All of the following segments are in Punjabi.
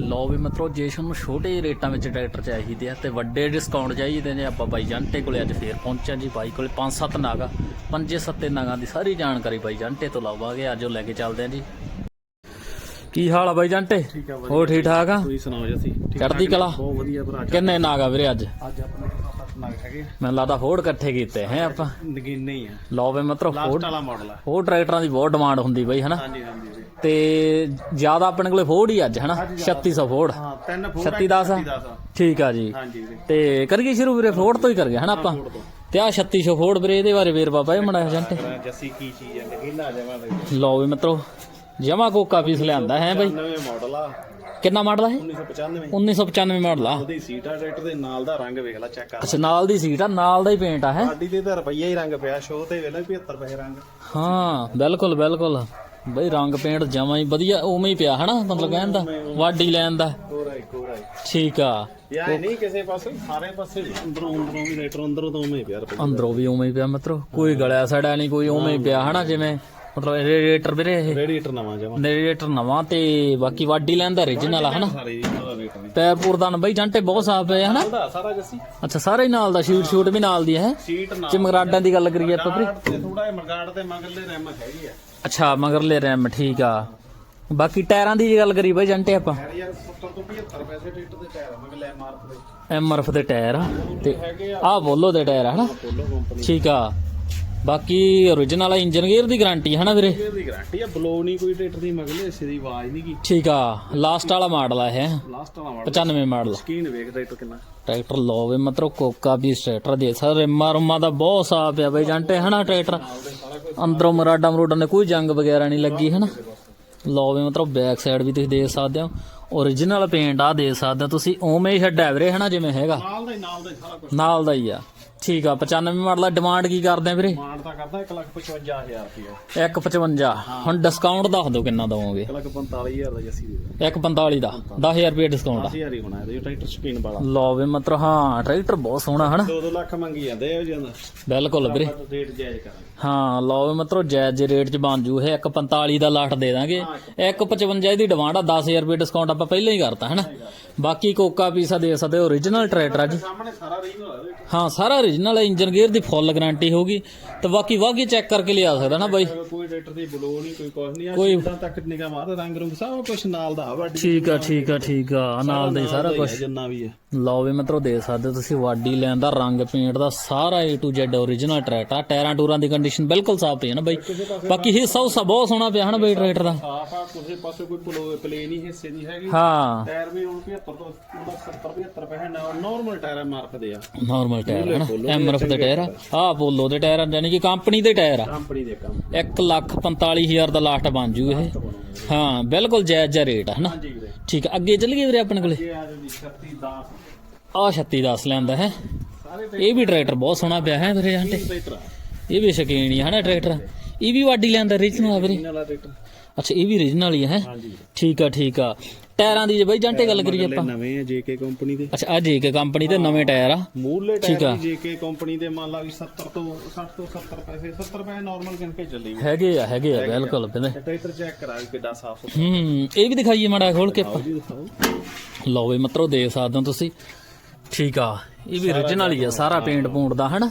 ਲਓ ਵੀ ਮਤਲਬ ਜੇ ਤੁਹਾਨੂੰ ਛੋਟੇ ਰੇਟਾਂ ਵਿੱਚ ਟਰੈਕਟਰ ਚਾਹੀਦੇ ਆ ਤੇ ਵੱਡੇ ਡਿਸਕਾਊਂਟ ਚਾਹੀਦੇ ਨੇ ਆਪਾਂ ਬਾਈ ਜੰਟੇ ਕੋਲੇ ਅੱਜ ਫੇਰ ਪਹੁੰਚਿਆ ਜੀ ਬਾਈ ਕੋਲੇ 5-7 ਨਾਗਾ ਪੰਜੇ ਸੱਤੇ ਨਾਗਾਂ ਦੀ ਸਾਰੀ ਜਾਣਕਾਰੀ ਬਾਈ ਜੰਟੇ ਤੋਂ ਲਵਾਂਗੇ ਅੱਜ ਉਹ ਲੈ ਕੇ ਚੱਲਦੇ ਆ ਜੀ ਕੀ ਹਾਲ ਆ ਬਾਈ ਜੰਟੇ ਆ। ਹੋਰ ਠੀਕ ਠਾਕ ਆ ਤੁਸੀਂ ਸੁਣਾਓ ਚੜ੍ਹਦੀ ਠਾਕ? ਕਲਾ? ਬਹੁਤ ਵਧੀਆ ਭਰਾ ਜੀ। ਕਿੰਨੇ ਨਾਗਾ ਵੀਰੇ ਅੱਜ ਅੱਜ ਆਪਣੇ ਨਗ ਹੈਗੇ ਮੈਨੂੰ ਲੱਗਦਾ ਫੋੜ ਇਕੱਠੇ ਕੀਤੇ ਹੈ ਆਪਾਂ ਨਗੀਨੇ ਹੀ ਆ ਲਓ ਵੀ ਮਤਲਬ ਵਾਲਾ ਮਾਡਲ ਆ ਫੋੜ ਟਰੈਕਟਰਾਂ ਦੀ ਬਹੁਤ ਡਿਮਾਂਡ ਹੁੰਦੀ ਬਾਈ ਹਨਾ ਹਾਂਜੀ ਹਾਂਜੀ ਵੀਰੇ। ਤੇ ਜ਼ਿਆਦਾ ਆਪਣੇ ਕੋਲੇ ਫੋੜ ਹੀ ਅੱਜ ਹਨਾ? 3600 ਫੋੜ ਹਾਂ ਤਿੰਨ ਫੋਰ 36 10 ਆ? ਠੀਕ ਆ ਜੀ। ਹਾਂਜੀ ਤੇ ਕਰੀਏ ਸ਼ੁਰੂ ਵੀਰੇ ਫੋੜ ਤੋਂ ਹੀ ਕਰੀਏ ਹਨਾ ਆਪਾਂ? ਤੋਂ। ਆ 3600 ਫੋੜ ਵੀਰੇ ਇਹਦੇ ਬਾਰੇ ਵੇਰ ਬਾਬਾ ਇਹ ਮੜਾ ਏਜੰਟ ਕਰਾਂ ਜੱਸੀ ਕੀ ਚੀਜ਼ ਹੈ ਨਗੀਨਾ ਜਮਾ ਲਓ ਵੀ ਮਿੱਤਰੋ ਜਮਾ ਕੋਕਾ ਪੀਸ ਲਿਆਂਦਾ ਹੈ ਬਾਈ। ਨਵੇਂ ਮਾਡਲ ਆ। ਕਿੰਨਾ ਮਾਡਲ ਹੈ 1995 1995 ਮਾਡਲ ਆ। ਉਹਦੀ ਸੀਟਾ ਟਰੈਕਟਰ ਦੇ ਨਾਲ ਦਾ ਰੰਗ ਵੇਖ ਲੈ ਚੈੱਕ ਕਰ ਅੱਛਾ ਨਾਲ ਦੀ ਸੀਟ ਆ ਨਾਲ ਦਾ ਹੀ ਪੇਂਟ ਆ ਹੈ? ਸਾਡੀ ਤੇ ਤਾਂ ਰੁਪਈਆ ਹੀ ਰੰਗ ਪਿਆ ਸ਼ੋਅ ਤੇ ਵੇਖ ਲੈ 75 ਰੁਪਏ ਰੰਗ। ਹਾਂ ਬਿਲਕੁਲ ਬਿਲਕੁਲ। ਬਈ ਰੰਗ ਪੇਂਟ ਜਮਾ ਹੀ ਵਧੀਆ ਉਵੇਂ ਹੀ ਪਿਆ ਹਨਾ ਮਤਲਬ ਕਹਿਣ ਦਾ ਵਾਢੀ ਲੈਣ ਦਾ। ਕੋਰਾ ਹੀ ਕੋਰਾ ਹੀ। ਠੀਕ ਆ। ਯਾ ਨਹੀਂ ਕਿਸੇ ਪਾਸੇ ਸਾਰੇ ਪਾਸੇ ਅੰਦਰੋਂ ਅੰਦਰੋਂ ਵੀ ਰੇਟਰ ਅੰਦਰੋਂ ਤੋਂ ਉਵੇਂ ਹੀ ਪਿਆ ਅੰਦਰੋਂ ਵੀ ਉਵੇਂ ਹੀ ਪਿਆ ਮਿੱਤਰੋ ਕੋਈ ਗਲਿਆ ਸੜਿਆ ਨਹੀਂ ਕੋਈ ਉਵੇਂ ਹੀ ਪਿਆ ਹਨਾ ਜਿਵੇਂ ਮਤਲਬ ਰੇਡੀਏਟਰ ਵੀਰੇ ਇਹ। ਰੇਡੀਏਟਰ ਨਵਾਂ ਜਮਾ। ਰੇਡੀਏਟਰ ਨਵਾਂ ਤੇ ਬਾਕੀ ਵਾਢੀ ਲੈਣ ਦਾ origignal ਆ ਹਨਾ ਪੈਪੂਰ ਦਾ ਬਈ ਜੰਟੇ ਬਹੁਤ ਸਾਫ਼ ਪਏ ਹਨਾ? ਸਾਰਾ ਜੱਸੀ। ਅੱਛਾ ਸਾਰੇ ਹੀ ਨਾਲ ਦਾ ਸ਼ੂਟ ਸ਼ੂਟ ਵੀ ਨਾਲ ਦੀ ਹੈ ਚਮਗਰਾਡਾਂ ਦੀ ਗੱਲ ਕਰੀਏ ਆਪਾਂ ਵੀਰੇ। ਥੋੜਾ ਜਿਹਾ ਮਰਗਾੜ ਤੇ ਮਗਰਲੇ ਰੈਮ ਹੈਗੀ ਆ ਅੱਛਾ ਮਗਰਲੇ ਰੈਮ ਠੀਕ ਆ। ਬਾਕੀ ਟਾਇਰਾਂ ਦੀ ਗੱਲ ਕਰੀ ਬਈ ਜੰਟੇ ਆਪਾਂ। ਯਾਰ ਯਾਰ 70 ਤੋਂ 75 ਪੈਸੇ ਟਰੈਕਟਰ ਦੇ ਟਾਇਰ ਦੇ। ਐਮਆਰਐਫ ਦੇ ਟਾਇਰ ਤੇ ਆ ਬੋਲੋ ਦੇ ਟਾਇਰ ਹਨਾ? ਠੀਕ ਆ। ਬਾਕੀ origignal ਇੰਜਨ ਗੇਅਰ ਦੀ ਗਾਰੰਟੀ ਹੈ ਨਾ ਵੀਰੇ? ਦੀ ਗਾਰੰਟੀ ਆ ਬਲੋ ਨਹੀਂ ਕੋਈ ਟਰੈਕਟਰ ਦੀ ਮਗਰਲੇ ਹਿੱਸੇ ਦੀ ਆਵਾਜ਼ ਨਹੀਂ ਕੀ। ਠੀਕ ਆ ਲਾਸਟ ਵਾਲਾ ਮਾਡਲ ਆ ਇਹ। ਲਾਸਟ ਵਾਲਾ ਮਾਡਲ 95 ਮਾਡਲ ਸਕੀਨ ਵੇਖ ਟਰੈਕਟਰ ਕਿੰਨਾ। ਟਰੈਕਟਰ ਲੋਵੇ ਮਤਲਬ ਕੋਕਾ ਵੀ ਟਰੈਕਟਰ ਦੇ ਸਾਰੇ ਮਾਰੂਮਾ ਦਾ ਬਹੁਤ ਸਾਫ਼ ਆ ਬਈ ਜੰਟੇ ਹਨਾ ਟਰੈਕਟਰ ਅੰਦਰੋਂ ਮਰਾਡਾ ਮਰੂਡਾ ਨੇ ਕੋਈ ਜੰਗ ਵਗੈਰਾ ਨਹੀਂ ਲੱਗੀ ਹਨਾ ਲੋਵੇ ਮਤਲਬ ਬੈਕ ਸਾਈਡ ਵੀ ਤੁਸੀਂ ਦੇਖ ਸਕਦੇ ਹੋ। origignal ਪੇਂਟ ਆ ਦੇ ਸਕਦੇ ਹੋ ਤੁਸੀਂ। ਉਵੇਂ ਹੀ ਛੱਡਿਆ ਵੀਰੇ ਹਨਾ ਜਿਵੇਂ ਹੈਗਾ। ਨਾਲ ਦਾ ਹੀ ਨਾਲ ਦਾ ਹੀ ਸਾਰਾ ਕੁਝ ਨਾਲ ਦਾ ਹੀ ਆ। ਠੀਕ ਆ 95 ਮਾਡਲ ਦਾ ਡਿਮਾਂਡ ਕੀ ਕਰਦੇ ਆ ਵੀਰੇ? ਮਾਨ ਤਾਂ ਕਰਦਾ 155000 ਰੁਪਏ 155 ਹੁਣ ਡਿਸਕਾਊਂਟ ਦੱਸ ਦਿਓ ਕਿੰਨਾ ਦਵੋਗੇ? 145000 ਦਾ ਜੱਸੀ ਦੇ 145 ਦਾ 10000 ਰੁਪਏ ਡਿਸਕਾਊਂਟ ਆ। 10000 ਹੀ ਹੋਣਾ ਇਹਦੇ ਟਰੈਕਟਰ ਸਕੀਨ ਵਾਲਾ। ਲੋਵੇ ਮਤਲਬ ਹਾਂ ਟਰੈਕਟਰ ਬਹੁਤ ਸੋਹਣਾ ਹਨਾ? 2-2 ਲੱਖ ਮੰਗੀ ਜਾਂਦੇ ਆ ਜਾਂਦਾ ਬਿਲਕੁਲ ਵੀਰੇ। ਰੇਟ ਜਾਇਜ਼ ਕਰਾਂਗੇ। ਹਾਂ ਲਓ ਮਤਲਬ ਜਾਇਜ਼ ਜੇ ਰੇਟ 'ਚ ਬਣ ਜੂ ਇਹ 145 ਦਾ ਲਾਟ ਦੇ ਦਾਂਗੇ। 155 ਦੀ ਡਿਮਾਂਡ ਆ 10000 ਰੁਪਏ ਡਿਸਕਾਊਂਟ ਆਪਾਂ ਪਹਿਲਾਂ ਹੀ ਕਰਤਾ ਹਨਾ? ਬਾਕੀ ਕੋਕਾ ਪੀਸਾ ਦੇ ਸਕਦੇ ਹੋ origignal ਟਰੈਕਟਰ ਆ ਜੀ। ਹੈ ਸਾਰਾ origignal ਹੈ ਇੰਜਨ ਗੇਅਰ ਦੀ ਫੁੱਲ ਗਾਰੰਟੀ ਹੋਗੀ ਤੇ ਬਾਕੀ ਵਾਗੀ ਚੈੱਕ ਕਰਕੇ ਲਿਆ ਸਕਦਾ ਨਾ ਬਾਈ। ਕੋਈ ਟਰੈਕਟਰ ਦੀ ਬਲੋ ਨਹੀਂ ਕੋਈ ਕੁਝ ਨਹੀਂ ਆ ਕੋਈ- ਸੀਟਾਂ ਤੱਕ ਨਿਗਾ ਮਾਰ ਰੰਗ ਰੁੰਗ ਸਭ ਕੁਝ ਨਾਲ ਦਾ ਵਾਡੀ ਠੀਕ ਆ ਠੀਕ ਆ ਠੀਕ ਆ ਨਾਲ ਦਾ ਸਾਰਾ ਕੁਝ ਜਿੰਨਾ ਵੀ ਹੈ ਲਓ ਵੀ ਮਤਲਬ ਦੇ ਸਕਦੇ ਤੁਸੀਂ ਵਾਡੀ ਲੈਣ ਦਾ ਰੰਗ ਪੇਂਟ ਦਾ ਸਾਰਾ A to Z origignal tractor ਟਾਇਰਾਂ ਟੂਰਾਂ ਦੀ ਕੰਡੀਸ਼ਨ ਬਿਲਕੁਲ ਸਾਫ਼ ਪਈ ਹੈ ਨਾ ਬਾਈ। ਬਾਕੀ ਹਿੱਸਾ ਹੁੱਸਾ ਬਹੁਤ ਸੋਹਣਾ ਪਿਆ ਹੈ ਨਾ ਬਾਈ ਟਰੈਕਟਰ ਦਾ। ਸਾਫ਼ ਆ ਕਿਸੇ ਪਾਸੇ ਕੋਈ ਬਲੋ ਪਲੇ ਨਹੀਂ ਹਿੱਸੇ ਦੀ ਹੈਗੀ। ਹਾਂ। ਟਾਇਰ ਵੀ ਹੁਣ 75 ਤੋਂ 70 75 ਪੈਸੇ ਨਾਰਮਲ ਟਾਇਰ ਮਾਰਕ ਦੇ ਆ। ਨਾਰਮਲ ਟਾਇਰ ਹੈ ਨਾ ਐਮਆਰਐਫ ਦੇ ਟਾਇਰ ਆ। ਆਹ ਬੋਲੋ ਦੇ ਟਾਇਰ ਆ ਯਾਨੀ ਕਿ ਕੰਪਨੀ ਦੇ ਟਾਇਰ ਆ। ਕੰਪਨੀ ਦੇ ਕੰਮ 1 ਲੱਖ 45000 ਦਾ ਲਾਸਟ ਬਣ ਜੂ ਇਹ। ਹਾਂ ਬਿਲਕੁਲ ਜਾਇਜ਼ ਜਿਹਾ ਰੇਟ ਆ ਹਨਾ। ਠੀਕ ਆ ਅੱਗੇ ਚੱਲ ਗਏ ਵੀਰੇ ਆਪਣੇ ਕੋਲੇ। ਆ ਜੀ 36 10 ਆ 36 10 ਲੈਂਦਾ ਹੈ। ਇਹ ਵੀ ਟਰੈਕਟਰ ਬਹੁਤ ਸੋਹਣਾ ਪਿਆ ਹੈ ਵੀਰੇ ਆਂਟੇ। ਇਹ ਵੀ ਸ਼ਕੀਨ ਹੀ ਹੈ ਨਾ ਟਰੈਕਟਰ? ਇਹ ਵੀ ਵਾਡੀ ਲੈਂਦਾ original ਆ ਵੀਰੇ? ਟਰੈਕਟਰ। ਅੱਛਾ ਇਹ ਵੀ origignal ਹੀ ਹੈ? ਹਾਂਜੀ। ਠੀਕ ਆ ਠੀਕ ਆ। ਟਾਇਰਾਂ ਦੀ ਜੇ ਬਾਈ ਜਾਂਟੇ ਗੱਲ ਕਰੀਏ ਆਪਾਂ। ਨਵੇਂ ਆ ਜੇਕੇ ਕੰਪਨੀ ਦੇ। ਅੱਛਾ ਆ ਕੇ ਕੰਪਨੀ ਦੇ ਨਵੇਂ ਟਾਇਰ ਆ। ਮੂਲੇ ਠੀਕ ਆ। ਟਾਇਰ ਵੀ ਜੇਕੇ ਕੰਪਨੀ ਦੇ ਮੰਨ ਲਾ ਵੀ 70 ਤੋਂ 60 ਤੋਂ 70 ਪੈਸੇ 70 ਪੈਸੇ ਨਾਰਮਲ ਗਿਣ ਕੇ ਚੱਲੀ ਵੀ ਹੈਗੇ ਆ ਹੈਗੇ ਆ ਬਿਲਕੁਲ ਬਿਲਕੁਲ ਟਰੈਕਟਰ ਚੈੱਕ ਕਰਾ ਕੇ ਕਿੱਡਾ ਸਾਫ਼ ਹੂੰ ਇਹ ਵੀ ਦਿਖਾਈਏ ਮਾੜਾ ਖੋਲ ਕੇ ਆਪਾਂ। ਜੀ ਦਿਖਾਓ। ਲਓ ਵੀ ਮਤਰੋ ਦੇ ਸਕਦੇ ਹੋ ਤੁਸੀਂ। ਠੀਕ ਆ ਇਹ ਵੀ origignal ਹੀ ਆ ਸਾਰਾ ਪੇਂਟ ਪੂੰਟ ਦਾ ਹਨਾ?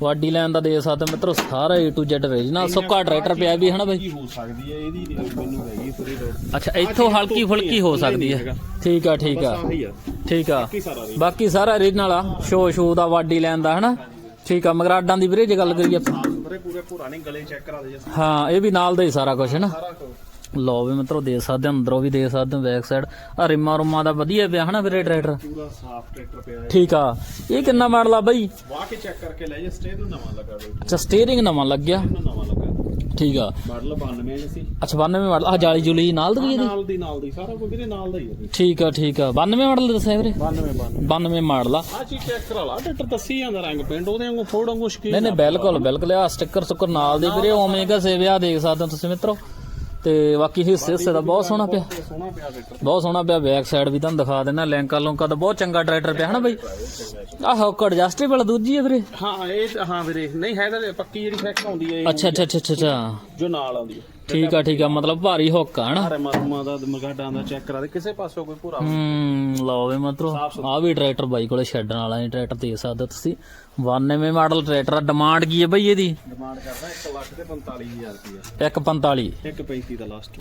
ਵਾਡੀ ਲੈਣ ਦਾ ਦੇ ਸਕਦੇ ਮਿੱਤਰੋ ਸਾਰਾ A to Z origignal ਸੁੱਕਾ ਟਰੈਕਟਰ ਪਿਆ ਵੀ ਹਨਾ ਬਾਈ? ਕੀ ਹੋ ਸਕਦੀ ਹੈ ਇਹਦੀ ਮੈਨੂੰ ਹੈਗੀ ਥੋੜੀ ਲੋੜ ਅੱਛਾ ਇੱਥੋਂ ਹਲਕੀ ਫੁਲਕੀ ਹੋ ਸਕਦੀ ਹੈ। ਠੀਕ ਆ ਠੀਕ ਆ। ਠੀਕ ਆ। ਬਾਕੀ ਸਾਰਾ origignal ਆ ਸ਼ੋ ਸ਼ੋ ਦਾ ਵਾਡੀ ਲੈਣ ਦਾ ਹਨਾ? ਠੀਕ ਆ ਮਗਰਾਡਾਂ ਦੀ ਵੀਰੇ ਜੇ ਗੱਲ ਕਰੀਏ ਆਪਾਂ। ਬਰੇ ਪੂਰੇ ਪੂਰਾ ਨਹੀਂ ਗਲੇ ਚੈੱਕ ਕਰਾ ਦੇ ਜੀ। ਹਾਂ ਇਹ ਵੀ ਨਾਲ ਦਾ ਹੀ ਸਾਰਾ ਕੁਝ ਹੈ ਨਾ ਲਓ ਵੀ ਮਿੱਤਰੋ ਦੇ ਸਕਦੇ ਹੋ ਅੰਦਰੋਂ ਵੀ ਦੇ ਸਕਦੇ ਹੋ ਬੈਕ ਸਾਈਡ ਆ ਰਿਮਾ ਰੁਮਾ ਦਾ ਵਧੀਆ ਪਿਆ ਹਨਾ ਵੀਰੇ ਟਰੈਕਟਰ ਪੂਰਾ ਸਾਫ਼ ਟਰੈਕਟਰ ਪਿਆ ਹੈ ਠੀਕ ਆ। ਇਹ ਕਿੰਨਾ ਮਾਡਲ ਆ ਬਾਈ? ਵਾਹ ਕੇ ਚੈੱਕ ਕਰਕੇ ਲੈ ਜੇ ਸਟੇਅਰ ਨੂੰ ਨਵਾਂ ਲੱਗਾ ਦੋ ਅੱਛਾ ਸਟੀਅਰਿੰਗ ਨਵਾਂ ਲੱਗਾ ਠੀਕ ਆ। ਮਾਡਲ 92 ਜੀ। ਸੀ ਅੱਛਾ 92 ਮਾਡਲ ਆ ਜਾਲੀ ਜੁਲੀ ਨਾਲ ਦੀ ਇਹਦੀ? ਨਾਲ ਦੀ ਨਾਲ ਦੀ ਸਾਰਾ ਕੁਝ ਇਹਦੇ ਨਾਲ ਦਾ ਹੀ ਹੈ ਠੀਕ ਆ ਠੀਕ ਆ। 92 ਮਾਡਲ ਦੱਸਿਆ ਵੀਰੇ? 92 92 92 ਮਾਡਲ ਆ। ਆ ਚੀਜ਼ ਚੈੱਕ ਕਰਾ ਲਾ ਟਰੈਕਟਰ ਦੱਸੀ ਜਾਂਦਾ ਰੰਗ ਪਿੰਡ ਉਹਦੇ ਵਾਂਗੂ ਫੋੜ ਵਾਂਗੂ ਸ਼ਕੀਨ ਨਹੀਂ ਨਹੀਂ ਬਿਲਕੁਲ ਬਿਲਕੁਲ ਆ ਸਟicker ਸੁੱਕਰ ਨਾਲ ਦੇ ਵੀਰੇ ਓਮੇਗਾ ਸੇਵਿਆ ਦੇਖ ਸਕਦੇ ਹੋ ਤੁਸੀਂ ਮਿੱਤਰੋ। ਤੇ ਬਾਕੀ ਹਿੱਸੇ ਹਿੱਸੇ ਦਾ ਬਹੁਤ ਸੋਹਣਾ ਪਿਆ। ਸੋਹਣਾ ਪਿਆ ਟਰੈਕਟਰ ਬਹੁਤ ਸੋਹਣਾ ਪਿਆ ਬੈਕ ਸਾਈਡ ਵੀ ਤੁਹਾਨੂੰ ਦਿਖਾ ਦੇਣਾ ਲੈਂਕਾਂ ਲੋਂਕਾਂ ਦਾ ਬਹੁਤ ਚੰਗਾ ਟਰੈਕਟਰ ਪਿਆ ਹਨਾ ਬਈ? ਆਹ ਹੌਕ ਐਡਜਸਟੇਬਲ ਦੂਜੀ ਹੈ ਵੀਰੇ? ਹਾਂ ਇਹ ਤਾਂ- ਹਾਂ ਵੀਰੇ ਨਹੀਂ ਹੈ ਤਾਂ ਪੱਕੀ ਜਿਹੜੀ ਫੈਕ ਆਉਂਦੀ ਹੈ ਇਹ ਅੱਛਾ ਅੱਛਾ ਅੱਛਾ ਅੱਛਾ, ਅੱਛਾ। ਜੋ ਨਾਲ ਆਉਂਦੀ ਹੈ। ਠੀਕ ਆ ਠੀਕ ਆ ਮਤਲਬ ਭਾਰੀ ਹੁੱਕ ਆ ਹਨਾ ਸਾਰੇ ਮਰਮਾ ਦਾ ਮਗਾਡਾਂ ਦਾ ਚੈੱਕ ਕਰਾ ਦੇ ਕਿਸੇ ਪਾਸੋਂ ਕੋਈ ਭੂਰਾ ਹੂੰ ਲਓ ਵੇ ਮਤਰੋ ਆ ਵੀ ਟਰੈਕਟਰ ਬਾਈ ਕੋਲੇ ਛੱਡਣ ਵਾਲਾ ਹੈ ਟਰੈਕਟਰ ਦੇ ਸਕਦੇ ਤੁਸੀਂ। 92 ਮਾਡਲ ਟਰੈਕਟਰ ਆ ਡਿਮਾਂਡ ਕੀ ਹੈ ਬਈ ਇਹਦੀ? ਡਿਮਾਂਡ ਕਰਦਾ 1 ਲੱਖ ਤੇ 45000 ਰੁਪਇਆ 145 135 ਦਾ ਲਾਸਟ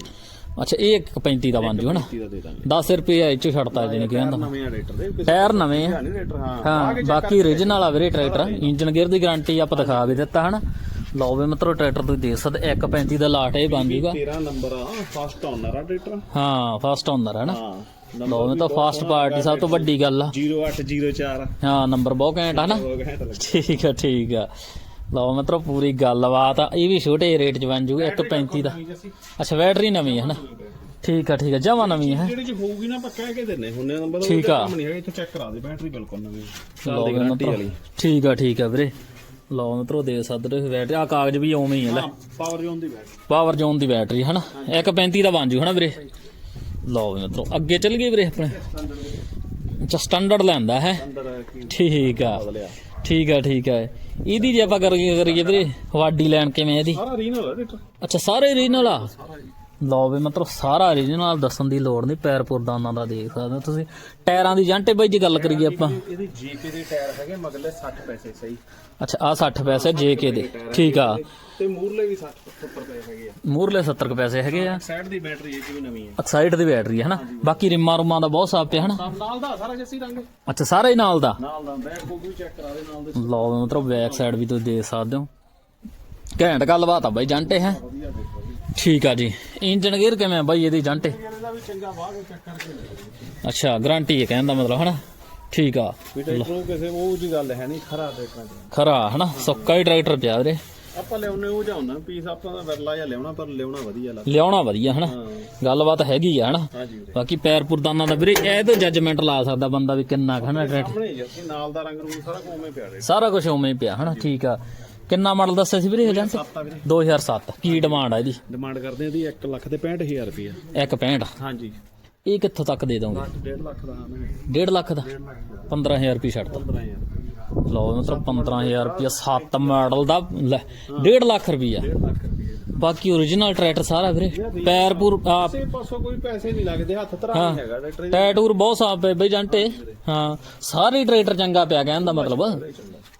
ਅੱਛਾ ਇਹ 135 ਦਾ ਬਣ ਜੂ ਹਨਾ? 30 ਦਾ ਦੇ ਦਾਂਗੇ। 10 ਰੁਪਏ ਇਹ ਚ ਛੱਡਤਾ ਜਿਹਨੇ ਕਹਿੰਦਾ। ਟਾਇਰ ਨਵੇਂ ਆ। ਨਹੀਂ ਹਾਂ ਬਾਕੀ origignal ਆ ਵੀਰੇ ਟਰੈਕਟਰ ਇੰਜਨ ਗੇਅਰ ਦੀ ਗਾਰੰਟੀ ਆਪਾਂ ਦਿਖਾ ਵੀ ਦਿੱਤਾ ਹਨਾ? ਲਓ ਵੇ ਮਤਰੋ ਟਰੈਕਟਰ ਤੁਸੀਂ ਦੇਖ ਸਕਦੇ 135 ਦਾ ਲਾਟ ਇਹ ਬਣ ਜੂਗਾ। 13 ਨੰਬਰ ਆ ਫਸਟ ਓਨਰ ਆ ਰੇਟਰ ਹਾਂ ਫਸਟ ਓਨਰ ਹੈ ਨਾ। ਹਾਂ ਲਓ ਵੇ ਤਾਂ ਫਾਸਟ ਪਾਰਟੀ ਸਭ ਤੋਂ ਵੱਡੀ ਗੱਲ ਆ। 0804 ਹਾਂ ਨੰਬਰ ਬਹੁਤ ਘੈਂਟ ਆ ਨਾ। ਠੀਕ ਆ ਠੀਕ ਆ। ਲਓ ਮਤਲਬ ਪੂਰੀ ਗੱਲਬਾਤ ਆ। ਇਹ ਵੀ ਛੋਟੇ ਰੇਟ 'ਚ ਬਣ ਜੂਗਾ 135 ਦਾ। ਅੱਛਾ ਬੈਟਰੀ ਨਵੀਂ ਹੈ ਨਾ। ਠੀਕ ਆ ਠੀਕ ਆ ਜਮਾ ਨਵੀਂ ਹੈ ਜਿਹੜੇ ਚ ਹੋਊਗੀ ਨਾ ਆਪਾਂ ਕਹਿ ਕੇ ਦਿੰਨੇ ਹੁੰਨੇ ਨੰਬਰ ਆ। ਕੰਮ ਨਹੀਂ ਹੈਗਾ ਇੱਥੇ ਚੈੱਕ ਕਰਾ ਦੇ ਬੈਟਰੀ ਬਿਲਕੁਲ ਨਵੀਂ। ਸਾਲ ਦੀ ਗਾਰੰਟੀ ਵਾਲੀ। ਠੀਕ ਆ ਠੀਕ ਆ ਵੀਰੇ। ਲਓ ਮਤਲਬ ਦੇ ਸਕਦੇ ਹੋ ਬੈਟਰੀ ਆ ਕਾਗਜ਼ ਵੀ ਉਵੇਂ ਹੀ ਹੈ ਲੈ। ਪਾਵਰ ਜ਼ੋਨ ਦੀ ਬੈਟਰੀ। ਪਾਵਰ ਜ਼ੋਨ ਦੀ ਬੈਟਰੀ ਹਨਾ? 135 ਦਾ ਬਣ ਜੂ ਹਨਾ ਵੀਰੇ? ਲਓ ਵੀ ਅੱਗੇ ਚੱਲ ਗਏ ਵੀਰੇ ਆਪਣੇ? ਅੱਛਾ ਸਟੈਂਡਰਡ ਲੈਂਦਾ ਹੈ? ਠੀਕ ਆ। ਠੀਕ ਆ ਠੀਕ ਆ। ਇਹਦੀ ਜੇ ਆਪਾਂ ਕਰੀਏ ਕਰੀਏ ਵੀਰੇ ਵਾਡੀ ਲੈਣ ਕਿਵੇਂ ਇਹਦੀ? ਸਾਰਾ ਰੀਨਲ ਰੇਟਰ ਅੱਛਾ ਸਾਰੇ ਰੀਜਨਲ ਆ? ਲਓ ਵੀ ਮਤਲਬ ਸਾਰਾ ਰੀਜਨਲ ਦੱਸਣ ਦੀ ਲੋੜ ਨਹੀਂ ਪੈਰ ਪੁਰਦਾਨਾਂ ਦਾ ਦੇਖ ਸਕਦੇ ਹੋ ਤੁਸੀਂ। ਟਾਇਰਾਂ ਦੀ ਜਾਂਟੇ ਬਾਈ ਜੇ ਗੱਲ ਕਰੀਏ ਆਪਾਂ। ਇਹਦੀ ਜੀਪੀ ਦੇ ਟਾਇਰ ਹੈਗੇ ਮਗਲੇ 60 ਪੈਸੇ ਸਹੀ। ਅੱਛਾ ਆ 60 ਪੈਸੇ ਜੇਕੇ ਦੇ। ਠੀਕ ਆ। ਤੇ ਮੂਰਲੇ ਵੀ 60 70 ਪੈਸੇ ਹੈਗੇ ਆ। ਮੂਰਲੇ 70 ਕੁ ਪੈਸੇ ਹੈਗੇ ਆ। ਸਾਈਡ ਦੀ ਬੈਟਰੀ ਇਹ 'ਚ ਵੀ ਨਵੀਂ ਹੈ ਐਕਸਾਈਡ ਦੀ ਬੈਟਰੀ ਹੈ ਹਨਾ? ਬਾਕੀ ਰਿਮਾਂ ਰੁਮਾਂ ਦਾ ਬਹੁਤ ਸਾਫ਼ ਪਿਆ ਹਨਾ? ਨਾਲ ਦਾ ਸਾਰਾ ਜੱਸੀ ਰੰਗ। ਅੱਛਾ ਸਾਰਾ ਹੀ ਨਾਲ ਦਾ? ਨਾਲ ਦਾ ਬੈਕ ਕੋ ਵੀ ਚੈੱਕ ਕਰਾ ਦੇ ਨਾਲ ਦੇ। ਲਓ ਮਤਲਬ ਬੈਕ ਸਾਈਡ ਵੀ ਤੁਸੀਂ ਦੇਖ ਸਕਦੇ ਹੋ। ਘੈਂਟ ਗੱਲਬਾਤ ਆ ਬਾਈ ਜੰਟੇ ਹੈ ਠੀਕ ਆ ਜੀ। ਇੰਜਨ ਗੇਅਰ ਕਿਵੇਂ ਬਾਈ ਇਹਦੀ ਜੰਟੇ? ਇਹਦਾ ਵੀ ਚੰਗਾ ਵਾਹ ਕੇ ਚੈੱਕ ਕਰਕੇ ਲੈ ਜਾਓ ਅੱਛਾ ਗਾਰੰਟੀ ਹੈ ਕਹਿਣ ਦਾ ਮਤਲਬ ਹਨਾ? ਠੀਕ ਆ। ਵੀ ਟਰੈਕਟਰ ਨੂੰ ਕਿਸੇ ਉਹ ਜੀ ਗੱਲ ਹੈ ਨਹੀਂ ਖਰਾ ਦੇਖਣਾ ਖਰਾ ਹਨਾ? ਸੁੱਕਾ ਹੀ ਟਰੈਕਟਰ ਪਿਆ ਵੀਰੇ। ਆਪਾਂ ਲਿਆਉਨੇ ਉਹ ਜਾਉਣਾ ਪੀਸ ਆਪਾਂ ਦਾ ਵਰਲਾ ਜਾਂ ਲਿਆਉਣਾ ਪਰ ਲਿਆਉਣਾ ਵਧੀਆ ਲੱਗ ਲਿਆਉਣਾ ਵਧੀਆ ਹਨਾ? ਗੱਲਬਾਤ ਹੈਗੀ ਆ ਹਨਾ? ਬਾਕੀ ਪੈਰ ਪੁਰਦਾਨਾ ਦਾ ਵੀਰੇ ਇਹ ਤੋਂ ਜੱਜਮੈਂਟ ਲਾ ਸਕਦਾ ਬੰਦਾ ਵੀ ਕਿੰਨਾ ਹਨਾ ਟਰੈਕਟਰ? ਸਾਹਮਣੇ ਨਾਲ ਦਾ ਰੰਗ ਰੂਪ ਸਾਰਾ ਕੋਵੇਂ ਪਿਆ ਰਹੇ ਸਾਰਾ ਕੁਝ ਉਵੇਂ ਪਿਆ ਹਨਾ? ਠੀਕ ਆ। ਕਿੰਨਾ ਮਾਡਲ ਦੱਸਿਆ ਸੀ ਵੀਰੇ ਏਜੰਟ ਸੱਤਾ ਵੀਰੇ। 2007 ਕੀ ਡਿਮਾਂਡ ਆ ਇਹਦੀ? ਡਿਮਾਂਡ ਕਰਦੇ ਆ ਦੀ 1 ਲੱਖ ਤੇ 65000 ਰੁਪਇਆ 165 ਹਾਂਜੀ। ਇਹ ਕਿੱਥੋਂ ਤੱਕ ਦੇ ਦੋਗੇ? 1.5 ਲੱਖ ਦਾ ਹਾਂ 1.5 ਲੱਖ ਦਾ? 15000 ਰੁਪਏ ਛੱਡ ਦੋ 15000 ਲਓ ਮਤਲਬ 15000 ਰੁਪਏ 7 ਮਾਡਲ ਦਾ ਲੈ 1.5 ਲੱਖ ਰੁਪਿਆ 1.5 ਲੱਖ ਰੁਪਇਆ ਬਾਕੀ origignal ਟਰੈਕਟਰ ਸਾਰਾ ਵੀਰੇ। ਪੈਰ ਪੂਰ ਆ। ਪਾਸੋਂ ਕੋਈ ਪੈਸੇ ਨਹੀਂ ਲੱਗਦੇ ਹੱਥ ਧਰਾ ਨਹੀਂ ਹੈਗਾ ਟਰੈਕਟਰ। ਟੈਟੂਰ ਬਹੁਤ ਸਾਫ਼ ਪਏ ਬਈ ਜੰਟੇ ਹਾਂ ਸਾਰੇ ਟਰੈਕਟਰ ਚੰਗਾ ਪਿਆ ਕਹਿਣ ਦਾ ਮਤਲਬ।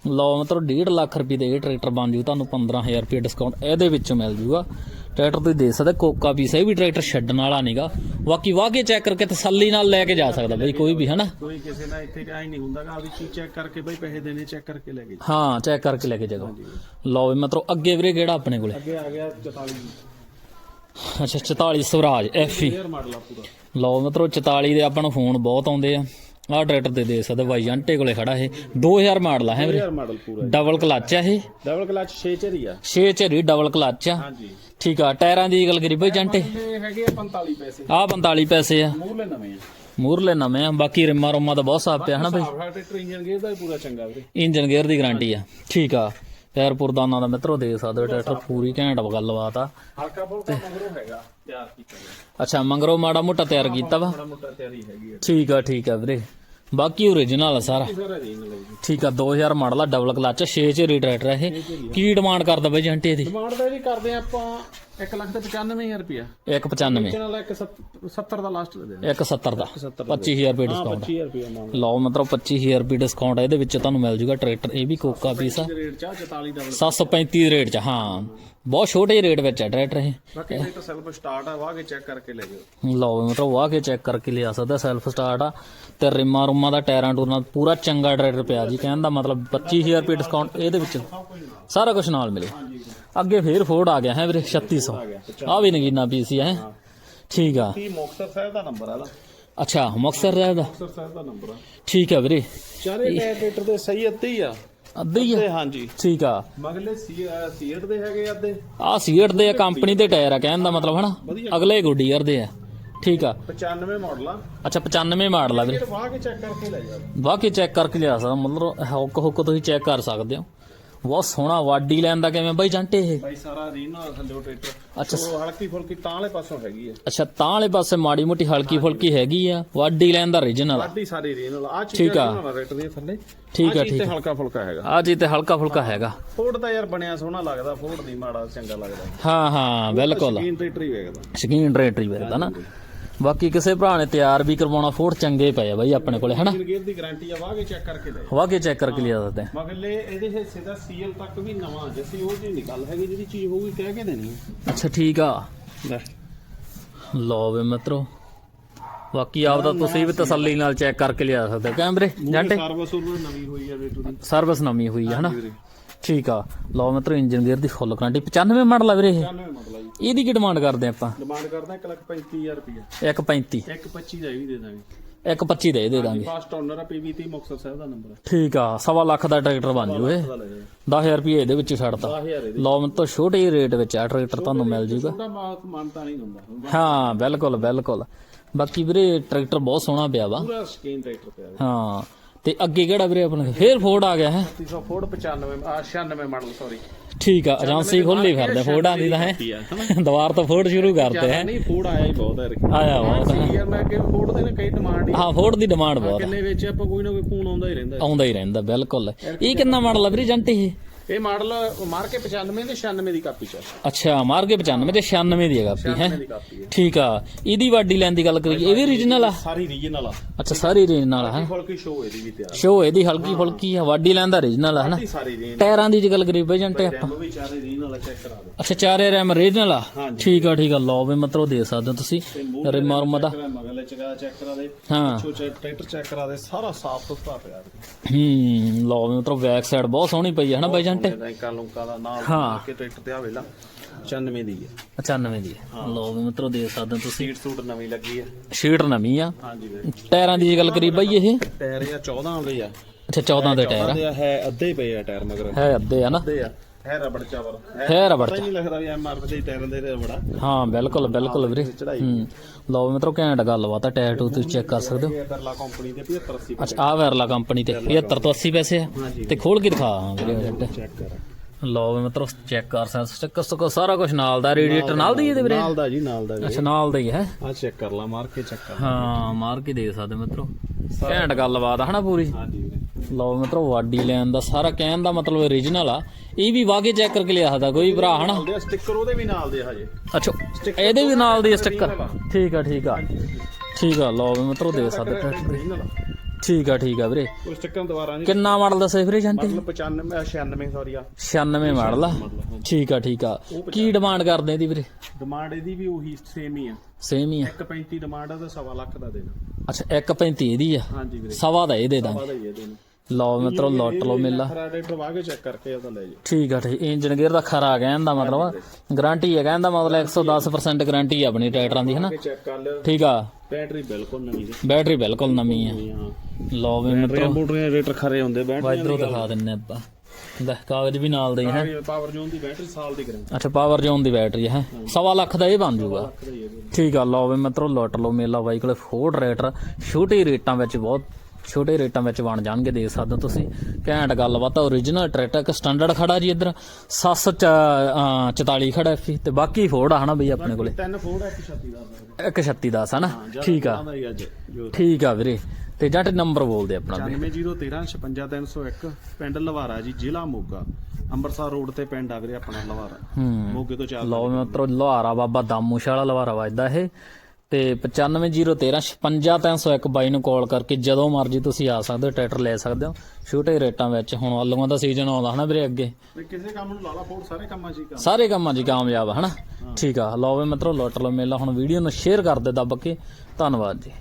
ਲਓ ਮਤਲਬ 1.5 ਲੱਖ ਰੁਪਏ ਦੇ ਇਹ ਟਰੈਕਟਰ ਬਣ ਜੂ ਤੁਹਾਨੂੰ 15000 ਰੁਪਏ ਡਿਸਕਾਊਂਟ ਇਹਦੇ ਵਿੱਚੋਂ ਮਿਲ ਜੂਗਾ। ਟਰੈਕਟਰ ਤੁਸੀਂ ਦੇ ਸਕਦੇ ਕੋਕਾ ਪੀਸ ਇਹ ਵੀ ਟਰੈਕਟਰ ਛੱਡਣ ਵਾਲਾ ਨਹੀਂਗਾ ਬਾਕੀ ਕੇ ਚੈੱਕ ਕਰਕੇ ਤਸੱਲੀ ਨਾਲ ਲੈ ਕੇ ਜਾ ਸਕਦਾ ਬਈ ਕੋਈ ਵੀ ਹਨਾ? ਕੋਈ ਕਿਸੇ ਨਾਲ ਇੱਥੇ ਕਾਹ ਨਹੀਂ ਹੁੰਦਾਗਾ ਆਪਦੀ ਚੀਜ਼ ਚੈੱਕ ਕਰਕੇ ਬਈ ਪੈਸੇ ਦੇਣੇ ਚੈੱਕ ਕਰਕੇ ਲੈ ਕੇ। ਹਾਂ ਚੈੱਕ ਕਰਕੇ ਲੈ ਕੇ ਜਾਓ। ਲਓ ਵੀ ਮਤਲਬ ਅੱਗੇ ਵੀਰੇ ਕਿਹੜਾ ਆਪਣੇ ਕੋਲੇ? ਅੱਗੇ ਆ ਗਿਆ 44 ਅੱਛਾ 44 ਸਵਰਾਜ ਐਫਈ ਪੂਰਾ। ਲਓ ਮਤਲਬ 44 ਦੇ ਆਪਾਂ ਨੂੰ ਫੋਨ ਬਹੁਤ ਆਉਂਦੇ ਆ। ਆਹ ਟਰੈਕਟਰ ਤੇ ਦੇ ਸਕਦੇ ਬਾਈ ਜੰਟੇ ਕੋਲੇ ਖੜਾ ਇਹ। 2000 ਮਾਡਲ ਆ ਹੈ ਵੀਰੇ। ਮਾਡਲ ਪੂਰਾ ਡਬਲ ਕਲੱਚ ਆ ਇਹ। ਡਬਲ ਕਲਚ 6 ਚਰੀ ਆ। 6 ਝਰੀ ਡਬਲ ਕਲੱਚ ਆ। ਹਾਂਜੀ। ਠੀਕ ਆ ਟਾਇਰਾਂ ਦੀ ਗੱਲ ਕਰੀ ਬਈ ਜੰਟੇ ਇਹ ਹੈਗੇ ਆ 45 ਪੈਸੇ। ਆ 45 ਪੈਸੇ ਆ। ਮੂਰਲੇ ਨਵੇਂ ਆ। ਮੂਰਲੇ ਨਵੇਂ ਆ। ਬਾਕੀ ਰਿਮਾਂ ਰੋਮਾਂ ਦਾ ਬਹੁਤ ਸਾਫ਼ ਪਿਆ ਹਨਾ ਬਈ। ਟਰੈਕਟਰ ਇੰਜਨ ਗੇਅਰ ਦਾ ਵੀ ਪੂਰਾ ਚੰਗਾ ਵੀਰੇ। ਇੰਜਨ ਗੇਅਰ ਦੀ ਗਾਰੰਟੀ ਆ। ਠੀਕ ਆ। ਪੈਰ ਪੁਰਦਾਨਾ ਦਾ ਮਿੱਤਰੋ ਦੇ ਸਕਦੇ ਟਰੈਕਟਰ ਪੂਰੀ ਘੈਂਟ ਗੱਲਬਾਤ ਆ। ਹਲਕਾ ਫੁਲਕਾ ਮਗਰੋਂ ਹੈਗਾ ਤਿਆਰ ਕੀਤਾ। ਗਿਆ ਅੱਛਾ ਮੰਗਰੋ ਮਾੜਾ ਮੋਟਾ ਤਿਆਰ ਕੀਤਾ ਵਾ। ਬੜਾ ਮੋਟਾ ਤਿਆਰੀ ਹੈਗੀ ਆ। ਠੀਕ ਆ ਠੀਕ ਆ ਵੀਰੇ। ਬਾਕੀ ਓਰੀਜਨਲ ਆ ਸਾਰਾ। ਜੀ ਠੀਕ ਆ 2000 ਮਾਡਲ ਆ ਡਬਲ ਕਲੱਚ 6 ਝਰੀ ਟਰੈਕਟਰ ਆ ਇਹ। ਕੀ ਡਿਮਾਂਡ ਕਰਦਾ ਬਈ ਜੰਟੇ ਦੀ ਡਿਮਾਂਡ ਦਾ ਵੀ ਕਰਦੇ ਆਪਾਂ 1 ਲੱਖ ਤੇ 95000 ਰੁਪਿਆ 195 ਨਾਲ 170 ਦਾ ਲਾਸਟ ਦੇ ਦੇਣਾ 170 ਦਾ। 70 25000 ਰੁਪਏ ਡਿਸਕਾਊਂਟ 25000 ਰੁਪਿਆ ਮੰਗ ਲਓ ਮਤਲਬ 25000 ਰੁਪਏ ਡਿਸਕਾਊਂਟ ਇਹਦੇ ਵਿੱਚ ਤੁਹਾਨੂੰ ਮਿਲ ਜੂਗਾ ਟਰੈਕਟਰ। ਇਹ ਵੀ ਕੋਕਾ ਪੀਸ ਆ। ਰੇਟ ਚਾ 44 ਡਬਲ 735 ਦੇ ਰੇਟ ਚ ਹਾਂ। ਬਹੁਤ ਛੋਟੇ ਰੇਟ ਵਿੱਚ ਹੈ ਟਰੈਕਟਰ ਇਹ। ਬਾਕੀ ਰੇਟ ਸੈਲਫ ਸਟਾਰਟ ਆ ਵਾਹ ਕੇ ਚੈੱਕ ਕਰਕੇ ਲੈ ਜਾਓ। ਲਓ ਮਤਲਬ ਵਾਹ ਕੇ ਚੈੱਕ ਕਰਕੇ ਲਿਆ ਸਕਦਾ ਸੈਲਫ ਸਟਾਰਟ ਆ। ਤੇ ਰਿਮਾਂ ਰੁਮਾਂ ਦਾ ਟਾਇਰਾਂ ਟੂਰਾਂ ਪੂਰਾ ਚੰਗਾ ਟਰੈਕਟਰ ਪਿਆ ਜੀ। ਕਹਿਣ ਦਾ ਮਤਲਬ 25000 ਰੁਪਏ ਡਿਸਕਾਊਂਟ ਇਹਦੇ ਵਿੱਚ ਸਾਰਾ ਕੁਝ ਨਾਲ ਮਿਲੇ। ਅੱਗੇ ਫੇਰ ਫੋਰਡ ਆ ਗਿਆ ਹੈ ਵੀਰੇ 3600 ਆ ਵੀ ਨਗੀਨਾ ਪੀਸੀ ਹੈ ਠੀਕ ਆ। 30 ਮੁਕਤਸਰ ਸਾਹਿਬ ਦਾ ਨੰਬਰ ਆ ਦਾ ਅੱਛਾ ਮੁਕਤਸਰ ਰਹਿ ਦਾ। ਮੁਕਤਸਰ ਸਾਹਿਬ ਦਾ ਨੰਬਰ ਆ। ਠੀਕ ਆ ਵੀਰੇ। ਚਾਰੇ ਟਰੈਕਟਰ ਦੇ ਸਹੀ ਅੱਧੇ ਹੀ ਆ। ਅੱਧੇ ਹੀ ਆ? ਤੇ ਹਾਂਜੀ। ਠੀਕ ਆ। ਮਗਲੇ ਸੀਟ ਦੇ ਹੈਗੇ ਅੱਧੇ। ਆ ਸੀਟ ਦੇ ਕੰਪਨੀ ਦੇ ਟਾਇਰ ਆ ਕਹਿਣ ਦਾ ਮਤਲਬ ਹਨਾ? ਅਗਲੇ ਗੁੱਡੀਅਰ ਦੇ ਆ। ਠੀਕ ਆ। 95 ਮਾਡਲ ਆ। ਅੱਛਾ 95 ਮਾਡਲ ਆ ਵੀਰੇ। ਵਾਹ ਕੇ ਚੈੱਕ ਕਰਕੇ ਲੈ ਜਾਓ ਬਾਕੀ ਚੈੱਕ ਕਰਕੇ ਲਿਆ ਸਕਦਾ। ਮਤਲਬ ਹੁੱਕ ਹੁੱਕ ਤੁਸੀਂ ਚੈੱਕ ਕਰ ਸਕਦੇ ਹੋ। ਬਹੁਤ ਸੋਹਣਾ ਵਾਡੀ ਲੈਣ ਦਾ ਕਿਵੇਂ ਬਾਈ ਜੰਟੇ ਇਹ? ਬਾਈ ਸਾਰਾ ਰੀਨਲ ਥੱਲੇ ਟਰੈਕਟਰ। ਅੱਛਾ। ਉਹ ਹਲਕੀ ਫੁਲਕੀ ਤਾਂ ਵਾਲੇ ਪਾਸੋਂ ਹੈਗੀ ਹੈ ਅੱਛਾ ਤਾਂ ਵਾਲੇ ਪਾਸੇ ਮਾੜੀ ਮੋਟੀ ਹਲਕੀ ਫੁਲਕੀ ਹੈਗੀ ਆ ਵਾਡੀ ਲੈਣ ਦਾ ਰੀਜਨਲ ਆਡੀ ਸਾਰੀ ਰੀਨਲ ਆ ਚੀਜ਼ ਠੀਕ ਆ। ਟਰੈਕਟਰ ਦੇ ਥੱਲੇ ਠੀਕ ਆ, ਠੀਕ ਆ। ਹਲਕਾ ਫੁਲਕਾ ਹੈਗਾ। ਆ ਜੀ ਤੇ ਹਲਕਾ ਫੁਲਕਾ ਹੈਗਾ। ਫੋਰਡ ਤਾਂ ਯਾਰ ਬਣਿਆ ਸੋਹਣਾ ਲੱਗਦਾ ਫੋਰਡ ਨਹੀਂ ਮਾੜਾ ਚੰਗਾ ਲੱਗਦਾ। ਹਾਂ ਹਾਂ ਬਿਲਕੁਲ। ਸਕੀਨ ਟਰੈਕਟਰ ਹੀ ਵੇਖਦਾ। ਸ਼ਕੀਨ ਰੇਟਰੀ ਵੇਖਦਾ ਨਾ। ਬਾਕੀ ਕਿਸੇ ਭਰਾ ਨੇ ਤਿਆਰ ਵੀ ਕਰਵਾਉਣਾ ਫੋੜ ਚੰਗੇ ਪਏ ਆ ਬਾਈ ਆਪਣੇ ਕੋਲੇ ਹਨਾ? ਗੇਅਰ ਦੀ ਗਾਰੰਟੀ ਆ ਵਾਗੇ ਚੈੱਕ ਕਰਕੇ ਲੈ ਵਾਗੇ ਚੈੱਕ ਕਰਕੇ ਲਿਆ ਸਕਦੇ ਮਗਰਲੇ ਇਹਦੇ ਹਿੱਸੇ ਦਾ ਸੀਐਲ ਤੱਕ ਵੀ ਨਵਾਂ ਜਿਵੇਂ ਉਹ ਚੀਜ਼ ਨਿਕਲ ਹੈਗੀ ਜਿਹੜੀ ਚੀਜ਼ ਹੋਊਗੀ ਕਹਿ ਕੇ ਦੇਣੀ ਅੱਛਾ ਠੀਕ ਆ। ਲੈ। ਲਓ ਵੇ ਮਿੱਤਰੋ ਬਾਕੀ ਆਪ ਦਾ ਤੁਸੀਂ ਵੀ ਤਸੱਲੀ ਨਾਲ ਚੈੱਕ ਕਰਕੇ ਲਿਆ ਸਕਦੇ ਹੋ। ਕੈਮਰੇ ਜੰਟੇ। ਸਰਵਿਸ ਉਹ ਨਵੀਂ ਹੋਈ ਹੈ ਵੇਟੂ ਦੀ ਸਰਵਿਸ ਨਵੀਂ ਹੋਈ ਹੈ ਹਨਾ? ਠੀਕ ਆ। ਲਓ ਮਿੱਤਰੋ ਇੰਜਨ ਗੇਅਰ ਦੀ ਫੁੱਲ ਗਾਰੰਟੀ 95 ਮਾਡਲ ਆ ਵੀਰੇ ਇਹ। 95 ਮਤਲਬ ਜੀ। ਇਹਦੀ ਕੀ ਡਿਮਾਂਡ ਕਰਦੇ ਆਪਾਂ? ਡਿਮਾਂਡ ਕਰਦਾ 135000 ਰੁਪਏ 135 125 ਦਾ ਇਹ ਵੀ ਦੇ ਦਾਂਗੇ। 125 ਦੇ ਦੇ ਦਾਂਗੇ। ਫਾਸਟ ਓਨਰ ਆ ਸਾਹਿਬ ਦਾ ਨੰਬਰ ਠੀਕ ਆ ਸਵਾ ਲੱਖ ਦਾ ਟਰੈਕਟਰ ਬਣ ਜੂ ਇਹ। ਪਤਾ ਲੱਗਿਆ 10000 ਰੁਪਏ ਇਹਦੇ ਵਿੱਚ ਛੱਡਤਾ। 10000 ਇਹਦੇ ਲਓ ਮਿੱਤਰੋ ਛੋਟੇ ਜਿਹੇ ਰੇਟ ਵਿੱਚ ਆ ਟਰੈਕਟਰ ਤੁਹਾਨੂੰ ਮਿਲ ਜੂਗਾ। ਛੋਟਾ ਮਾਤ ਮਾਨਤਾ ਨਹੀਂ ਹੁੰਦਾ। ਹਾਂ ਬਿਲਕੁਲ ਬਿਲਕੁਲ। ਬਾਕੀ ਵੀਰੇ ਟਰੈਕਟਰ ਬਹੁਤ ਸੋਹਣਾ ਪਿਆ ਵਾ। ਪੂਰਾ ਸਕੀਨ ਟਰੈਕਟਰ ਪਿਆ ਹਾਂ। ਤੇ ਅੱਗੇ ਕਿਹੜਾ ਵੀਰੇ ਆਪਣੇ? ਫੇਰ ਫੋਰਡ ਆ ਗਿਆ ਹੈ। 300 ਫੋਰਡ 95 ਆ 96 ਮਾਡਲ ਸੌਰੀ ਠੀਕ ਆ ਏਜੰਸੀ ਖੋਲੀ ਫਿਰਦੇ ਫੋਰਡਾਂ ਦੀ ਤਾਂ ਹੈ। ਦੁਬਾਰ ਤੋਂ ਫੋਰਡ ਸ਼ੁਰੂ ਕਰਦੇ ਹੈ। ਨਹੀਂ ਫੋਰਡ ਆਇਆ ਹੀ ਬਹੁਤ ਹੈ ਆਇਆ ਬਹੁਤ ਹੈ। ਯਾਰ ਮੈਂ ਕਿ ਫੋਰਡ ਦੇ ਨੇ ਕਈ ਡਿਮਾਂਡ ਹੀ ਹਾਂ ਫੋਰਡ ਦੀ ਡਿਮਾਂਡ ਬਹੁਤ ਹੈ। ਕਿੰਨੇ ਵਿੱਚ ਆਪਾਂ ਕੋਈ ਨਾ ਕੋਈ ਫੋਨ ਆਉਂਦਾ ਹੀ ਰਹਿੰਦਾ। ਆਉਂਦਾ ਹੀ ਰਹਿੰਦਾ ਬਿਲਕੁਲ। ਇਹ ਕਿੰਨਾ ਮਾਡਲ ਆ ਵੀਰੇ ਜੰਟ ਇਹ? ਇਹ ਮਾਡਲ ਮਾਰ ਕੇ 95 ਤੇ 96 ਦੀ ਕਾਪੀ ਚ ਅੱਛਾ ਮਾਰ ਕੇ 95 ਤੇ 96 ਦੀ ਹੈ? ਕਾਪੀ ਹੈ ਠੀਕ ਆ। ਇਹਦੀ ਵਾਡੀ ਲੈਣ ਦੀ ਗੱਲ ਕਰੀਏ ਇਹ ਵੀ ਓਰੀਜਨਲ ਆ? ਸਾਰੀ ਰੀਜਨਲ ਆ। ਅੱਛਾ ਸਾਰੀ ਓਰੀਜਨਲ ਆ ਹੈ? ਫੁਲਕੀ ਸ਼ੋ ਇਹਦੀ ਵੀ ਤਿਆਰ ਸ਼ੋ ਇਹਦੀ ਹਲਕੀ ਫੁਲਕੀ ਆ ਵਾਡੀ ਲੈਣ ਦਾ ਓਰੀਜਨਲ ਆ ਹਨਾ? ਟਾਇਰਾਂ ਦੀ ਜੇ ਗੱਲ ਕਰੀਏ ਬਈ ਜੰਟੇ ਆਪਾਂ। ਰੈਮ ਵੀ ਚਾਰੇ ਰੀਜਨਲ ਚੈੱਕ ਕਰਾ ਦਿਓ। ਅੱਛਾ ਚਾਰੇ ਰੈਮ ਓਰੀਜਨਲ ਆ। ਠੀਕ ਆ ਠੀਕ ਆ। ਲਓ ਵੀ ਮਤਲਬ ਦੇ ਸਕਦੇ ਹੋ ਤੁਸੀਂ। ਰਿਮਾ ਰੁਮਾ ਦਾ ਮਗਲੇ ਚਗਾ ਚੈੱਕ ਕਰਾ ਦੇ। ਹਾਂ। ਟਰੈਕਟਰ ਚੈੱਕ ਕਰਾ ਦੇ ਸਾਰਾ ਸਾਫ਼ ਸੁਥਰਾ ਪਿਆ ਹੂੰ ਲਓ ਵੀ ਮਤਲਬ ਬੈਕ ਸਾਈਡ ਬਹੁਤ ਸੋਹਣੀ ਪਈ ਹੈ ਨਾ ਬਾਈ ਜੰਟੇ ਰੈਂਕਾਂ ਲੁੰਕਾਂ ਦਾ ਨਾਲ ਹਾਂ। ਕੇ ਟਰੈਕਟਰ ਤੇ ਆ ਵੇਲਾ। 95 ਦੀ ਹੈ। 95 ਦੀ ਹੈ। ਲਓ ਵੀ ਮਤਲਬ ਦੇ ਸਕਦੇ ਹੋ ਤੁਸੀਂ। ਸੀਟ ਸੂਟ ਨਵੀਂ ਲੱਗੀ ਹੈ। ਸ਼ੀਟ ਨਵੀਂ ਆ। ਹਾਂਜੀ ਵੀਰੇ। ਟਾਇਰਾਂ ਦੀ ਜੇ ਗੱਲ ਕਰੀਏ ਬਾਈ ਇਹ। ਟਾਇਰ ਆ 14 ਦੇ ਆ। ਅੱਛਾ 14 ਦੇ ਟਾਇਰ ਆ। ਦੇ ਹੈ ਅੱਧੇ ਪਏ ਆ ਟਾਇਰ ਮਗਰ। ਹੈ ਅੱਧੇ ਆ ਨਾ। ਅੱਧੇ ਆ। ਹੈ ਰਬੜ ਚਾਵਰ ਹੈ ਰਬੜ ਨਹੀਂ ਲੱਗਦਾ ਵੀ ਐਮਆਰ ਦੇ ਟਾਇਰਾਂ ਦੇ ਰਬੜਾ। ਹਾਂ ਬਿਲਕੁਲ ਬਿਲਕੁਲ ਵੀਰੇ। ਹੂੰ। ਲਓ ਮਤਲਬ ਘੈਂਟ ਗੱਲਬਾਤ ਆ ਟਾਇਰ ਟੂ ਤੁਸੀਂ ਚੈੱਕ ਕਰ ਸਕਦੇ ਹੋ। ਇਹ ਕਰਲਾ ਕੰਪਨੀ ਦੇ 75 80 ਅੱਛਾ ਆ ਵੈਰਲਾ ਕੰਪਨੀ ਤੇ 75 ਤੋਂ 80 ਪੈਸੇ ਆ। ਤੇ ਖੋਲ ਕੇ ਦਿਖਾ ਵੀਰੇ ਚੈੱਕ ਕਰ। ਲਓ ਵੀ ਮਤਲਬ ਚੈੱਕ ਕਰ ਸਕਦੇ ਸਟਿੱਕਰ ਸਟਿੱਕਰ ਸਾਰਾ ਕੁਝ ਨਾਲ ਦਾ ਰੇਡੀਏਟਰ ਨਾਲ ਦੀ ਇਹਦੇ ਵੀਰੇ? ਨਾਲ ਦਾ ਜੀ ਨਾਲ ਦਾ ਅੱਛਾ ਨਾਲ ਦਾ ਹੀ ਹੈ। ਆ ਚੈੱਕ ਕਰ ਲਾ ਮਾਰ ਕੇ ਚੈੱਕ ਕਰ ਹਾਂ ਮਾਰ ਕੇ ਦੇਖ ਸਕਦੇ ਮਿੱਤਰੋ। ਘੈਂਟ ਗੱਲਬਾਤ ਆ ਹਨਾ ਪੂਰੀ? ਹਾਂਜੀ ਲਓ ਮਿੱਤਰੋ ਵਾਡੀ ਲੈਣ ਦਾ ਸਾਰਾ ਕਹਿਣ ਦਾ ਮਤਲਬ ਓਰੀਜਨਲ ਆ। ਇਹ ਵੀ ਵਾਗੇ ਚੈੱਕ ਕਰਕੇ ਲਿਆ ਸਕਦਾ ਕੋਈ ਭਰਾ ਹਨਾ? ਦੇ ਸਟicker ਉਹਦੇ ਵੀ ਨਾਲ ਦੇ ਹਜੇ। ਅੱਛਾ ਇਹਦੇ ਵੀ ਨਾਲ ਦੀ ਸਟicker ਠੀਕ ਆ ਠੀਕ ਆ। ਠੀਕ ਆ ਲਓ ਮਿੱਤਰੋ ਦੇ ਸਕਦੇ ਦੇ। ਆ। ਠੀਕ ਆ ਠੀਕ ਆ ਵੀਰੇ। ਕੋਈ ਸਟicker ਦੁਬਾਰਾ ਨਹੀਂ। ਕਿੰਨਾ ਮਾਡਲ ਦੱਸੇ ਵੀਰੇ ਜੰਟੇ ਮਤਲਬ 95 96 ਸੌਰੀ ਆ। 96 ਮਾਡਲ ਆ। ਠੀਕ ਆ ਠੀਕ ਆ। ਕੀ ਡਿਮਾਂਡ ਕਰਦੇ ਇਹਦੀ ਵੀਰੇ? ਡਿਮਾਂਡ ਇਹਦੀ ਵੀ ਉਹੀ ਸੇਮ ਹੀ ਆ। ਸੇਮ ਹੀ ਆ। 135 ਡਿਮਾਂਡ ਆ ਤੇ ਸਵਾ ਲੱਖ ਦਾ ਦੇਣਾ। ਅੱਛਾ 1.35 ਇਹਦੀ ਆ। ਹਾਂਜੀ ਵੀਰੇ। ਸਵਾ ਦਾ ਇਹ ਦੇ ਦਾਂਗੇ। ਵਾਦਾ ਹੀ ਇਹਦੇ ਨੂੰ। ਲਓ ਮਿੱਤਰੋ ਲੁੱਟ ਲਓ ਮੇਲਾ। ਰੈਡੀਏਟਰ ਵਾ ਕੇ ਚੈੱਕ ਕਰਕੇ ਉਹਦਾ ਲੈ ਜੀ ਠੀਕ ਆ ਠੀਕ। ਇੰਜਨ ਗੇਅਰ ਦਾ ਖਰਾ ਕਹਿਣ ਦਾ ਮਤਲਬ ਗਾਰੰਟੀ ਹੈ ਕਹਿਣ ਦਾ ਮਤਲਬ 110% ਗਾਰੰਟੀ ਆ ਆਪਣੀ ਟਰੈਕਟਰਾਂ ਦੀ ਹਨਾ? ਚੈੱਕ ਕਰ ਲਿਓ। ਠੀਕ ਆ। ਬੈਟਰੀ ਬਿਲਕੁਲ ਨਵੀਂ ਜੀ। ਬੈਟਰੀ ਬਿਲਕੁਲ ਨਵੀਂ ਹਾਂ ਲਓ ਵੀ ਮਿੱਤਰੋ। ਬੂਟਰੀਆਂ ਰੇਟਰ ਖਰੇ ਹੁੰਦੇ ਬੈਟਰੀ ਇਧਰੋਂ ਦਿਖਾ ਦਿੰਨੇ ਆਪਾਂ। ਲੈ ਕਾਗਜ਼ ਵੀ ਨਾਲ ਦੇ ਹੈ ਪਾਵਰ ਜ਼ੋਨ ਦੀ ਬੈਟਰੀ ਸਾਲ ਦੀ ਗਰੰਟੀ ਅੱਛਾ ਪਾਵਰ ਜ਼ੋਨ ਦੀ ਬੈਟਰੀ ਹੈ? ਸਵਾ ਲੱਖ ਦਾ ਇਹ ਬਣ ਜਾਊਗਾ ਦਾ ਹੀ ਹੈ ਜੀ। ਠੀਕ ਆ ਲਓ ਵੀ ਮਿੱਤਰੋ ਲੁੱਟ ਲਓ ਮੇਲਾ ਬਾਈ ਕੋਲੇ ਫੋਰਡ ਰੇਟਰ ਛੋਟੇ ਰੇਟਾਂ ਵਿੱਚ ਬਹੁਤ ਛੋਟੇ ਰੇਟਾਂ ਵਿੱਚ ਬਣ ਜਾਣਗੇ ਦੇਖ ਸਕਦੇ ਹੋ ਤੁਸੀਂ। ਘੈਂਟ ਗੱਲਬਾਤ ਆ origignal ਟਰੈਕਟਰ ਇੱਕ ਸਟੈਂਡਰਡ ਖੜਾ ਜੀ ਇੱਧਰ। 744 ਖੜਾ ਐਫੀ ਤੇ ਬਾਕੀ ਫੋਰਡ ਆ ਹਨਾ ਬਈ ਆਪਣੇ ਕੋਲੇ। ਤਿੰਨ ਫੋੜ ਇੱਕ ਛੱਤੀ ਦਾ ਇੱਕ 36 ਦਾ ਹਨਾ ਠੀਕ ਆ। ਠੀਕ ਆ ਵੀਰੇ। ਤੇ ਜੱਟ ਨੰਬਰ ਬੋਲਦੇ ਆਪਣਾ ਵੀਰੇ। 99013 55301 ਪਿੰਡ ਲਵਾਰਾ ਜੀ ਜ਼ਿਲ੍ਹਾ ਮੋਗਾ। ਅੰਮ੍ਰਿਤਸਰ ਰੋਡ ਤੇ ਪਿੰਡ ਆ ਵੀਰੇ ਆਪਣਾ ਲਵਾਰਾ। ਮੋਗੇ ਤੋਂ ਚੱਲ ਲਓ ਮਿੱਤਰੋ ਲੋਹਾਰਾ ਬਾਬਾ ਦਾਮੂਸ਼ਾਲਾ ਲੋਹਾਰਾ ਵੱਜਦਾ ਇਹ। ਤੇ 95013 55301 ਬਾਈ ਨੂੰ ਕਾਲ ਕਰਕੇ ਜਦੋਂ ਮਰਜ਼ੀ ਤੁਸੀਂ ਆ ਸਕਦੇ ਹੋ ਟਰੈਕਟਰ ਲੈ ਸਕਦੇ ਹੋ। ਛੋਟੇ ਰੇਟਾਂ ਵਿੱਚ ਹੁਣ ਆਲੂਆਂ ਦਾ ਸੀਜ਼ਨ ਆਉਂਦਾ ਹਨਾ ਵੀਰੇ ਅੱਗੇ? ਕਿਸੇ ਕੰਮ ਨੂੰ ਲਾਲਾ ਫੋੜ ਸਾਰੇ ਕੰਮਾਂ 'ਚ ਹੀ ਸਾਰੇ ਕੰਮਾਂ 'ਚ ਕਾਮਯਾਬ ਹਨਾ? ਠੀਕ ਆ ਲਓ ਵੀ ਮਿੱਤਰੋ ਲੁੱਟ ਲਓ ਮੇਲਾ। ਹੁਣ ਵੀਡੀਓ ਨੂੰ ਸ਼ੇਅਰ ਕਰ ਦੇ ਦੱਬ ਕੇ। ਧੰਨਵਾਦ ਜੀ।